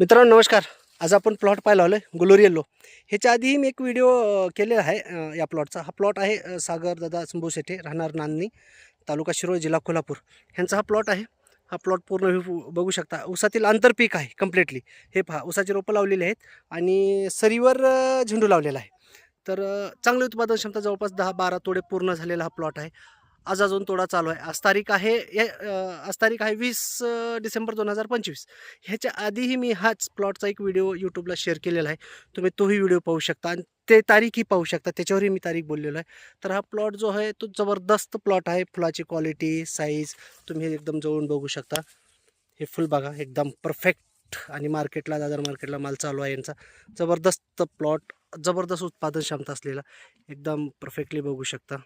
मित्रांनो नमस्कार. आज आपण प्लॉट पाहायला आलो आहे गुलोर येल्लो. ह्याच्या आधीही मी एक व्हिडिओ केलेला आहे या प्लॉटचा हा प्लॉट आहे सागर दादा संभू शेटे राहणार नांदणी तालुका शिरोळ जिल्हा कोल्हापूर. ह्यांचा हा प्लॉट आहे. हा प्लॉट पूर्ण व्ह्यू बघू शकता. ऊसातील आंतरपीक आहे कम्प्लिटली हे पहा ऊसाची रोपं लावलेली आहेत आणि सरीवर झेंडू लावलेला आहे. तर चांगली उत्पादन क्षमता जवळपास दहा बारा तोडे पूर्ण झालेला हा प्लॉट आहे. आज अजून तोडा चालू आहे. आज तारीख आहे आज तारीख आहे वीस डिसेंबर दोन हजार पंचवीस. ह्याच्या आधीही मी हाच प्लॉटचा एक व्हिडिओ यूट्यूबला शेअर केलेला आहे. तुम्ही तोही व्हिडिओ पाहू शकता आणि ते तारीखही पाहू शकता. त्याच्यावरही मी तारीख बोललेलो आहे. तर हा प्लॉट जो आहे तो जबरदस्त प्लॉट आहे. फुलाची क्वालिटी साईज तुम्ही एकदम जवळून बघू शकता. हे फुल बघा एकदम परफेक्ट आणि मार्केटला दादर मार्केटला माल चालू आहे यांचा. जबरदस्त प्लॉट जबरदस्त उत्पादन क्षमता असलेला एकदम परफेक्टली बघू शकता.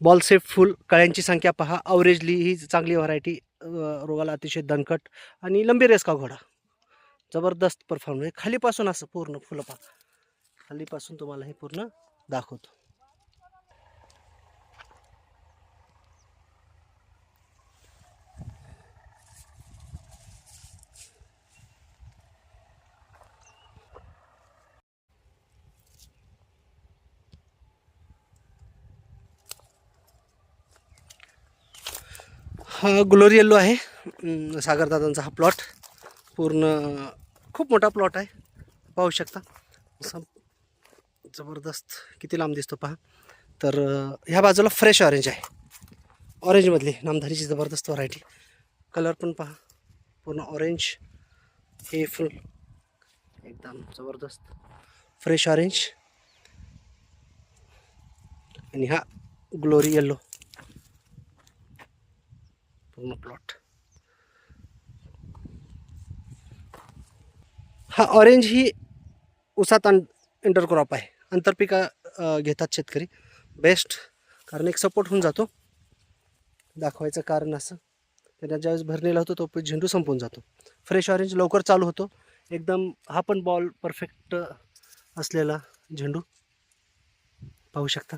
बॉल सेफ फुल कळ्यांची संख्या पहा. अवरेजली ही चांगली व्हरायटी रोगाला अतिशय दणकट आणि लंबी रेस का घोडा. जबरदस्त परफॉर्मन्स खालीपासून असं पूर्ण फुलं पहा. खालीपासून तुम्हाला हे पूर्ण दाखवतो. हा ग्लोरी येल्लो आहे. सागरदादांचा हा प्लॉट पूर्ण खूप मोठा प्लॉट आहे. पाहू शकता. जबरदस्त. किती लांब दिसतो पहा. तर ह्या बाजूला फ्रेश ऑरेंज आहे. ऑरेंजमधली नामधारीची जबरदस्त व्हरायटी कलर पण पहा. पूर्ण ऑरेंज हे फुल एकदम जबरदस्त. फ्रेश ऑरेंज आणि हा ग्लोरी येल्लो पूर्ण प्लॉट हा ऑरेंज ही उसात अं इंटरक्रॉप आहे. आंतरपिका घेतात शेतकरी. बेस्ट कारण एक सपोर्ट होऊन जातो. दाखवायचं कारण असं. त्यांना ज्यावेळेस भरणीला होतो तो झेंडू संपून जातो. फ्रेश ऑरेंज लवकर चालू होतो. एकदम हा पण बॉल परफेक्ट असलेला झेंडू. पाहू शकता.